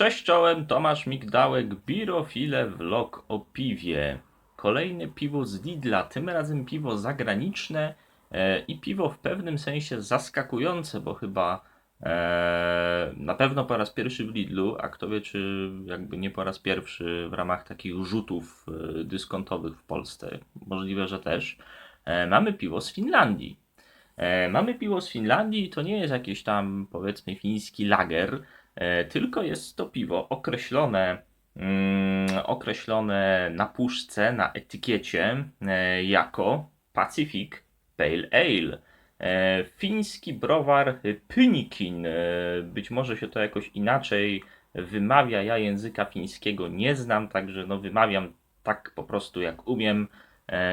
Cześć czołem, Tomasz Migdałek, Birofile Vlog o piwie. Kolejne piwo z Lidla, tym razem piwo zagraniczne e, i piwo w pewnym sensie zaskakujące, bo chyba e, na pewno po raz pierwszy w Lidlu, a kto wie czy jakby nie po raz pierwszy w ramach takich rzutów e, dyskontowych w Polsce, możliwe, że też, mamy piwo z Finlandii. E, mamy piwo z Finlandii i to nie jest jakiś tam powiedzmy fiński lager, E, tylko jest to piwo określone, mm, określone na puszce, na etykiecie e, jako Pacific Pale Ale. Fiński browar Pynikin. Być może się to jakoś inaczej wymawia. Ja języka fińskiego nie znam, także no wymawiam tak po prostu jak umiem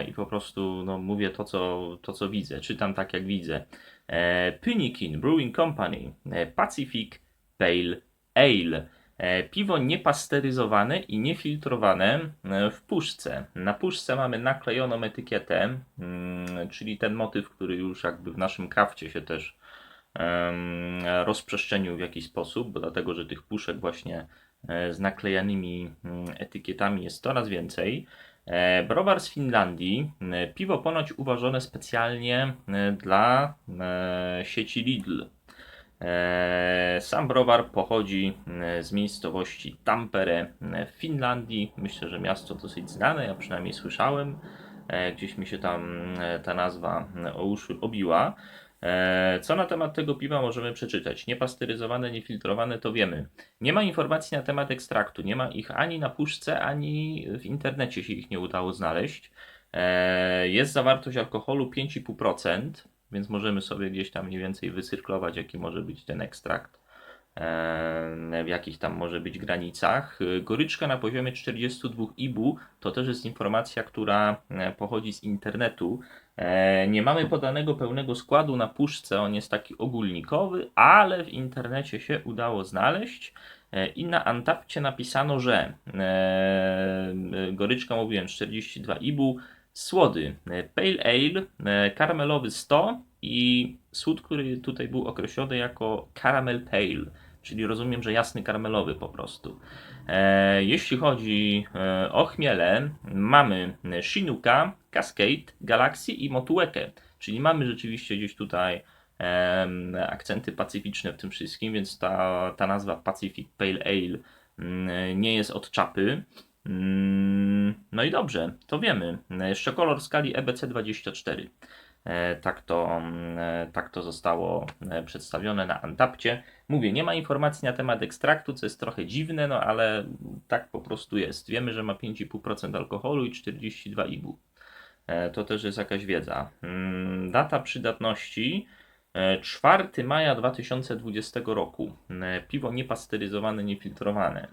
i po prostu no, mówię to co, to, co widzę. Czytam tak jak widzę. E, Pynikin Brewing Company e, Pacific Pale Ale. E, Piwo niepasteryzowane i niefiltrowane e, w puszce. Na puszce mamy naklejoną etykietę, mm, czyli ten motyw, który już jakby w naszym krafcie się też rozprzestrzenił w jakiś sposób, bo dlatego, że tych puszek właśnie e, z naklejanymi mm, etykietami jest coraz więcej. E, Browar z Finlandii. E, Piwo ponoć uważane specjalnie e, dla sieci Lidl. Sam browar pochodzi z miejscowości Tampere w Finlandii. Myślę, że miasto dosyć znane, ja przynajmniej słyszałem. Gdzieś mi się tam ta nazwa obiła. E, Co na temat tego piwa możemy przeczytać? Niepasteryzowane, niefiltrowane to wiemy. Nie ma informacji na temat ekstraktu. Nie ma ich ani na puszce, ani w internecie się ich nie udało znaleźć. E, Jest zawartość alkoholu 5,5%, więc możemy sobie gdzieś tam mniej więcej wycyrklować, jaki może być ten ekstrakt, e, w jakich tam może być granicach. Goryczka na poziomie 42 IBU to też jest informacja, która pochodzi z internetu. E, Nie mamy podanego pełnego składu na puszce, on jest taki ogólnikowy, ale w internecie się udało znaleźć. E, I na Antapcie napisano, że e, goryczka, mówiłem, 42 IBU, słody Pale Ale, karmelowy 100 i słód, który tutaj był określony jako Caramel Pale, czyli rozumiem, że jasny karmelowy po prostu. E, Jeśli chodzi e, o chmiele, mamy Shinuka, Cascade, Galaxy i Motuekę, czyli mamy rzeczywiście gdzieś tutaj akcenty pacyficzne w tym wszystkim, więc ta, ta nazwa Pacific Pale Ale mm, nie jest od czapy. Mm, No i dobrze, to wiemy. Jeszcze kolor skali E EBC24. E, Tak to, mm, e, tak to zostało e, przedstawione na Antapcie. Mówię, nie ma informacji na temat ekstraktu, co jest trochę dziwne, no ale tak po prostu jest. Wiemy, że ma 5,5% alkoholu i 42 IBU. To też jest jakaś wiedza. Mm, Data przydatności e, 4 maja 2020 roku. Piwo niepasteryzowane, niefiltrowane.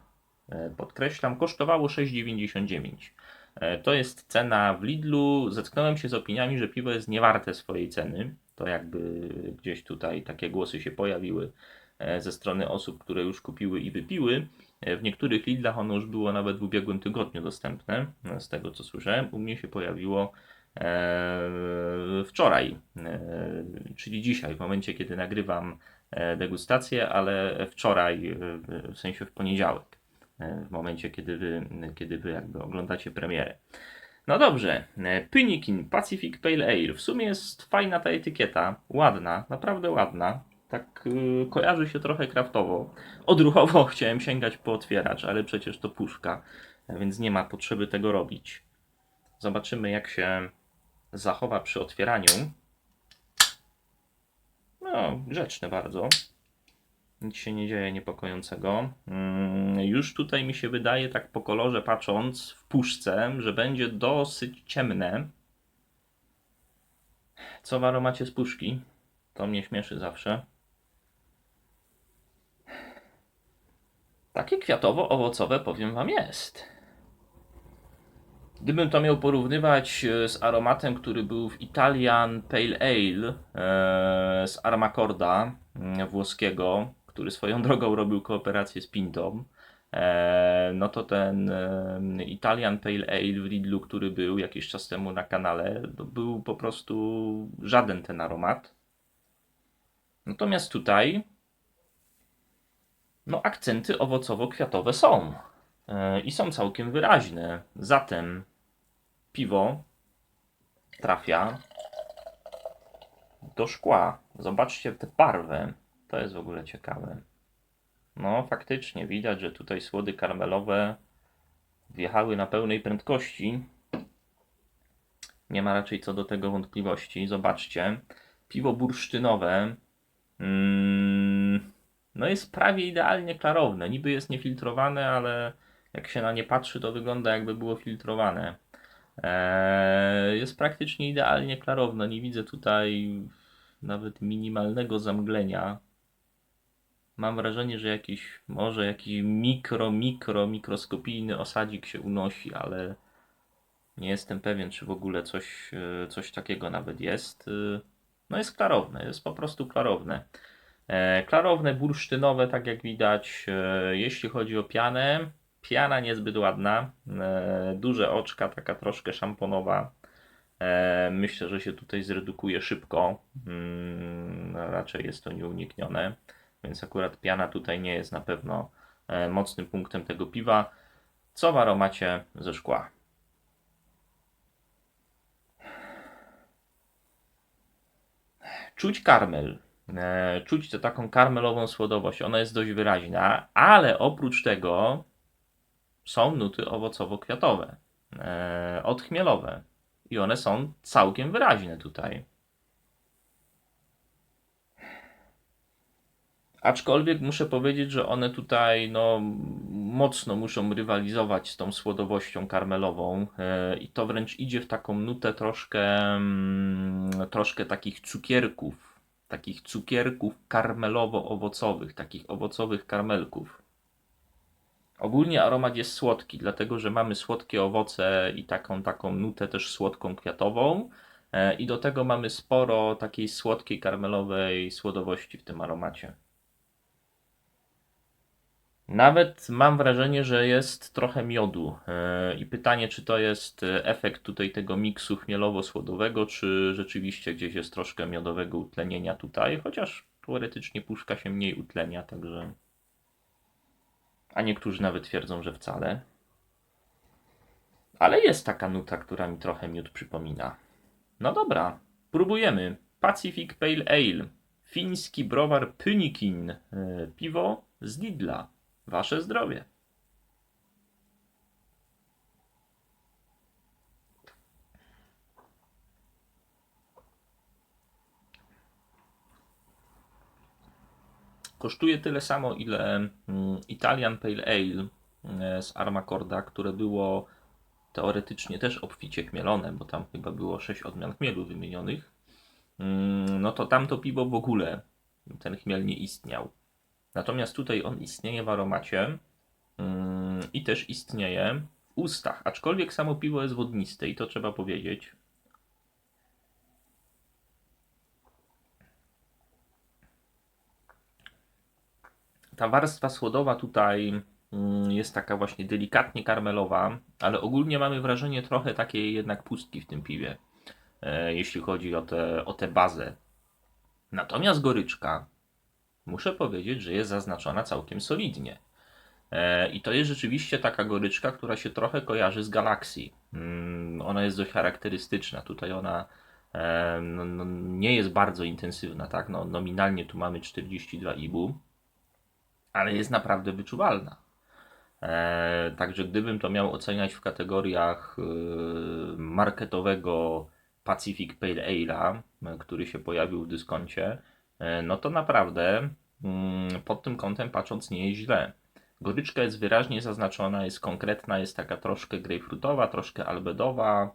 Podkreślam, kosztowało 6,99. E, To jest cena w Lidlu. Zetknąłem się z opiniami, że piwo jest niewarte swojej ceny. To jakby gdzieś tutaj takie głosy się pojawiły e, ze strony osób, które już kupiły i wypiły. E, W niektórych Lidlach ono już było nawet w ubiegłym tygodniu dostępne, z tego co słyszałem. U mnie się pojawiło wczoraj, czyli dzisiaj, w momencie kiedy nagrywam degustację, ale wczoraj, w sensie w poniedziałek, w momencie kiedy wy, kiedy wy jakby oglądacie premierę. No dobrze, e, Pynikin Pacific Pale Ale. W sumie jest fajna ta etykieta, ładna, naprawdę ładna. Tak y, kojarzy się trochę kraftowo. Odruchowo chciałem sięgać po otwieracz, ale przecież to puszka, e, więc nie ma potrzeby tego robić. Zobaczymy, jak się zachowa przy otwieraniu. No, grzeczne bardzo. Nic się nie dzieje niepokojącego. Mm, Już tutaj mi się wydaje, tak po kolorze patrząc w puszce, że będzie dosyć ciemne. Co w aromacie z puszki? To mnie śmieszy zawsze. Takie kwiatowo-owocowe, powiem Wam, jest. Gdybym to miał porównywać e, z aromatem, który był w Italian Pale Ale e, z Armacorda mm, włoskiego, który swoją drogą robił kooperację z Pintą, e, no to ten Italian Pale Ale w Lidlu, który był jakiś czas temu na kanale, był po prostu żaden ten aromat. Natomiast tutaj no akcenty owocowo-kwiatowe są. E, I są całkiem wyraźne. Zatem piwo trafia do szkła. Zobaczcie tę barwę. To jest w ogóle ciekawe. No, faktycznie widać, że tutaj słody karmelowe wjechały na pełnej prędkości. Nie ma raczej co do tego wątpliwości. Zobaczcie. Piwo bursztynowe. Mm, no jest prawie idealnie klarowne. Niby jest niefiltrowane, ale jak się na nie patrzy, to wygląda jakby było filtrowane. Eee, jest praktycznie idealnie klarowne. Nie widzę tutaj nawet minimalnego zamglenia. Mam wrażenie, że jakiś, może jakiś mikro, mikro, mikroskopijny osadzik się unosi, ale nie jestem pewien, czy w ogóle coś, e, coś takiego nawet jest. E, No jest klarowne, jest po prostu klarowne. E, Klarowne, bursztynowe, tak jak widać. Jeśli chodzi o pianę, piana niezbyt ładna. Duże oczka, taka troszkę szamponowa. Myślę, że się tutaj zredukuje szybko. Mm, Raczej jest to nieuniknione. Więc akurat piana tutaj nie jest na pewno e, mocnym punktem tego piwa. Co w aromacie ze szkła? Czuć karmel. E, Czuć tę taką karmelową słodowość. Ona jest dość wyraźna, ale oprócz tego są nuty owocowo-kwiatowe, e, odchmielowe. I one są całkiem wyraźne tutaj. Aczkolwiek muszę powiedzieć, że one tutaj no, mocno muszą rywalizować z tą słodowością karmelową e, i to wręcz idzie w taką nutę troszkę, mm, troszkę takich cukierków, takich cukierków karmelowo-owocowych, takich owocowych karmelków. Ogólnie aromat jest słodki, dlatego że mamy słodkie owoce i taką, taką nutę też słodką kwiatową. E, I do tego mamy sporo takiej słodkiej karmelowej słodowości w tym aromacie. Nawet mam wrażenie, że jest trochę miodu. E, I pytanie, czy to jest e, efekt tutaj tego miksu chmielowo-słodowego, czy rzeczywiście gdzieś jest troszkę miodowego utlenienia tutaj, chociaż teoretycznie puszka się mniej utlenia, także. A niektórzy nawet twierdzą, że wcale. Ale jest taka nuta, która mi trochę miód przypomina. No dobra, próbujemy. Pacific Pale Ale. Fiński browar Pynikin. E, Piwo z Lidla. Wasze zdrowie. Kosztuje tyle samo, ile mm, Italian Pale Ale e, z Armacorda, które było teoretycznie też obficie chmielone, bo tam chyba było 6 odmian chmielu wymienionych. Mm, No to tamto piwo w ogóle ten chmiel nie istniał. Natomiast tutaj on istnieje w aromacie mm, i też istnieje w ustach, aczkolwiek samo piwo jest wodniste i to trzeba powiedzieć. Ta warstwa słodowa tutaj mm, jest taka właśnie delikatnie karmelowa, ale ogólnie mamy wrażenie trochę takiej jednak pustki w tym piwie, e, jeśli chodzi o tę o bazę. Natomiast goryczka muszę powiedzieć, że jest zaznaczona całkiem solidnie. E, I to jest rzeczywiście taka goryczka, która się trochę kojarzy z Galaxii. Mm, Ona jest dość charakterystyczna. Tutaj ona e, no, no, nie jest bardzo intensywna, tak? No, nominalnie tu mamy 42 IBU, ale jest naprawdę wyczuwalna. E, Także gdybym to miał oceniać w kategoriach marketowego Pacific Pale Ale'a, który się pojawił w dyskoncie, no to naprawdę mm, pod tym kątem patrząc nie jest źle. Goryczka jest wyraźnie zaznaczona, jest konkretna, jest taka troszkę grejpfrutowa, troszkę albedowa.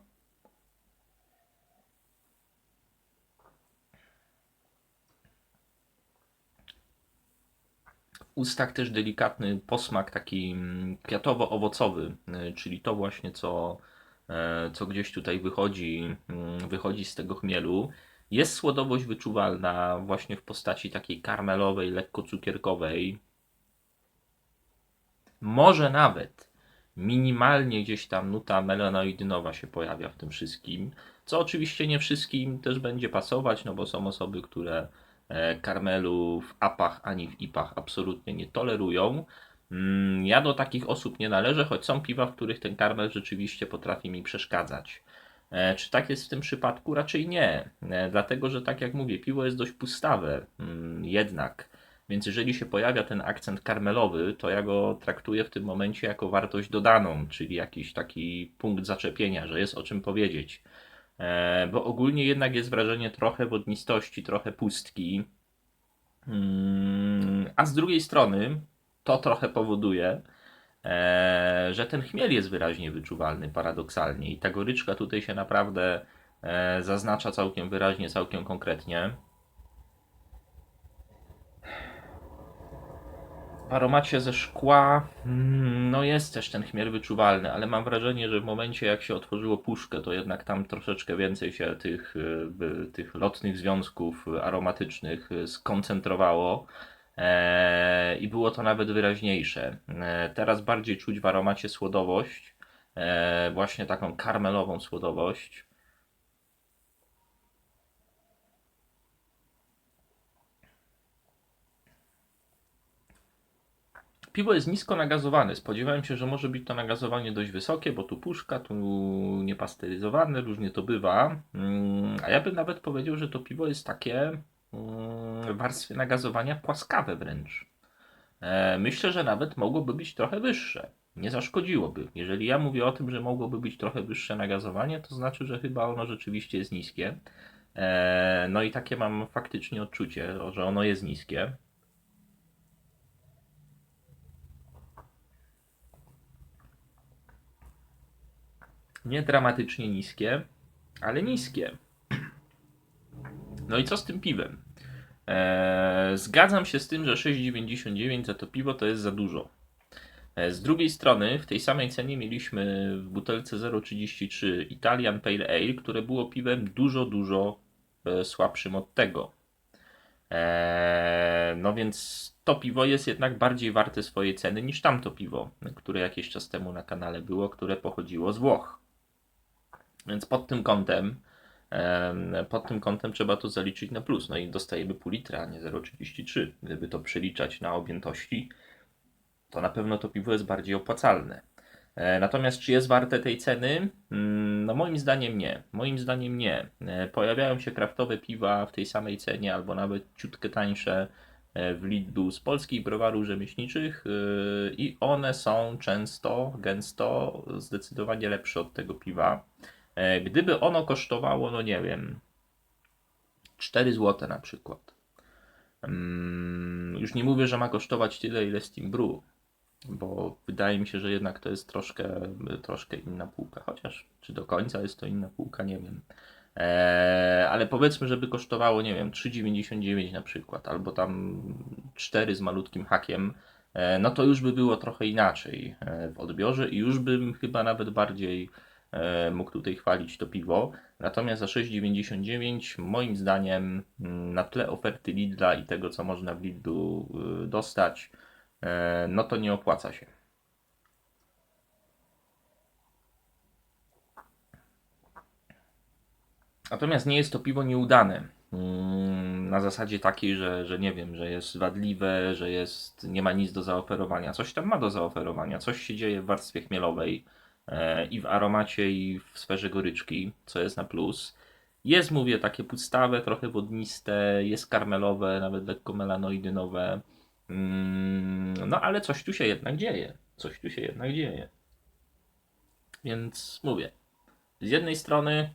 W ustach też delikatny posmak taki mm, kwiatowo-owocowy, y, czyli to właśnie co, e, co gdzieś tutaj wychodzi, mm, wychodzi z tego chmielu. Jest słodowość wyczuwalna właśnie w postaci takiej karmelowej, lekko cukierkowej. Może nawet minimalnie gdzieś tam nuta melanoidynowa się pojawia w tym wszystkim, co oczywiście nie wszystkim też będzie pasować, no bo są osoby, które e, karmelu w apach ani w ipach absolutnie nie tolerują. Mm, Ja do takich osób nie należę, choć są piwa, w których ten karmel rzeczywiście potrafi mi przeszkadzać. E, Czy tak jest w tym przypadku? Raczej nie. E, Dlatego, że tak jak mówię, piwo jest dość pustawe mm, jednak. Więc jeżeli się pojawia ten akcent karmelowy, to ja go traktuję w tym momencie jako wartość dodaną, czyli jakiś taki punkt zaczepienia, że jest o czym powiedzieć. E, Bo ogólnie jednak jest wrażenie trochę wodnistości, trochę pustki. Mm, A z drugiej strony to trochę powoduje, że ten chmiel jest wyraźnie wyczuwalny paradoksalnie i ta goryczka tutaj się naprawdę e, zaznacza całkiem wyraźnie, całkiem konkretnie. W aromacie ze szkła, mm, no jest też ten chmiel wyczuwalny, ale mam wrażenie, że w momencie jak się otworzyło puszkę, to jednak tam troszeczkę więcej się tych, y, tych lotnych związków aromatycznych skoncentrowało e, i było to nawet wyraźniejsze. E, Teraz bardziej czuć w aromacie słodowość, e, właśnie taką karmelową słodowość. Piwo jest nisko nagazowane. Spodziewałem się, że może być to nagazowanie dość wysokie, bo tu puszka, tu niepasteryzowane, różnie to bywa. Mm, A ja bym nawet powiedział, że to piwo jest takie mm, warstwie nagazowania płaskawe wręcz. E, Myślę, że nawet mogłoby być trochę wyższe. Nie zaszkodziłoby. Jeżeli ja mówię o tym, że mogłoby być trochę wyższe nagazowanie, to znaczy, że chyba ono rzeczywiście jest niskie. E, No i takie mam faktycznie odczucie, że ono jest niskie. Nie dramatycznie niskie, ale niskie. No i co z tym piwem? Eee, zgadzam się z tym, że 6,99 za to piwo to jest za dużo. Eee, z drugiej strony, w tej samej cenie mieliśmy w butelce 0,33 Italian Pale Ale, które było piwem dużo, dużo e, słabszym od tego. No więc to piwo jest jednak bardziej warte swojej ceny niż tamto piwo, które jakiś czas temu na kanale było, które pochodziło z Włoch. Więc pod tym kątem em, pod tym kątem trzeba to zaliczyć na plus. No i dostajemy pół litra, a nie 0,33. Gdyby to przeliczać na objętości, to na pewno to piwo jest bardziej opłacalne. E, Natomiast czy jest warte tej ceny? Mm, No moim zdaniem nie. Moim zdaniem nie. E, Pojawiają się kraftowe piwa w tej samej cenie albo nawet ciutkę tańsze e, w Lidlu z polskich browarów rzemieślniczych i one są często, gęsto zdecydowanie lepsze od tego piwa. E, Gdyby ono kosztowało, no nie wiem, 4 zł na przykład. Mm, Już nie mówię, że ma kosztować tyle, ile Steam Brew, bo wydaje mi się, że jednak to jest troszkę, troszkę inna półka. Chociaż czy do końca jest to inna półka, nie wiem. Eee, ale powiedzmy, żeby kosztowało, nie wiem, 3,99 na przykład, albo tam 4 z malutkim hakiem, e, no to już by było trochę inaczej e, w odbiorze i już bym chyba nawet bardziej e, mógł tutaj chwalić to piwo. Natomiast za 6,99 moim zdaniem mm, na tle oferty Lidla i tego, co można w Lidlu y, dostać, e, no to nie opłaca się. Natomiast nie jest to piwo nieudane. Mm, Na zasadzie takiej, że, że nie wiem, że jest wadliwe, że jest, nie ma nic do zaoferowania. Coś tam ma do zaoferowania, coś się dzieje w warstwie chmielowej e, i w aromacie, i w sferze goryczki, co jest na plus. Jest, mówię, takie pustawe, trochę wodniste, jest karmelowe, nawet lekko melanoidynowe. Mm, No ale coś tu się jednak dzieje. Coś tu się jednak dzieje. Więc mówię, z jednej strony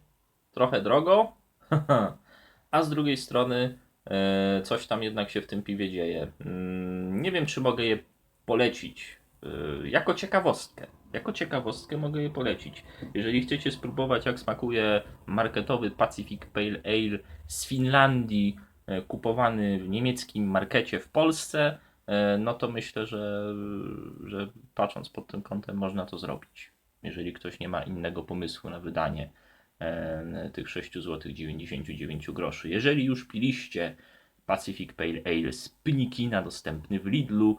trochę drogo, a z drugiej strony e, coś tam jednak się w tym piwie dzieje. Mm, Nie wiem, czy mogę je polecić e, jako ciekawostkę. Jako ciekawostkę mogę je polecić. Jeżeli chcecie spróbować, jak smakuje marketowy Pacific Pale Ale z Finlandii, e, kupowany w niemieckim markecie w Polsce, e, no to myślę, że, że patrząc pod tym kątem można to zrobić. Jeżeli ktoś nie ma innego pomysłu na wydanie e, tych 6 zł 99 groszy. Jeżeli już piliście Pacific Pale Ale z Pnikina dostępny w Lidlu,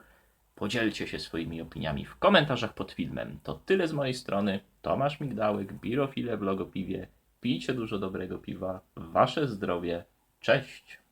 podzielcie się swoimi opiniami w komentarzach pod filmem. To tyle z mojej strony. Tomasz Migdałek, Birofile w Logopiwie. Pijcie dużo dobrego piwa. Wasze zdrowie. Cześć!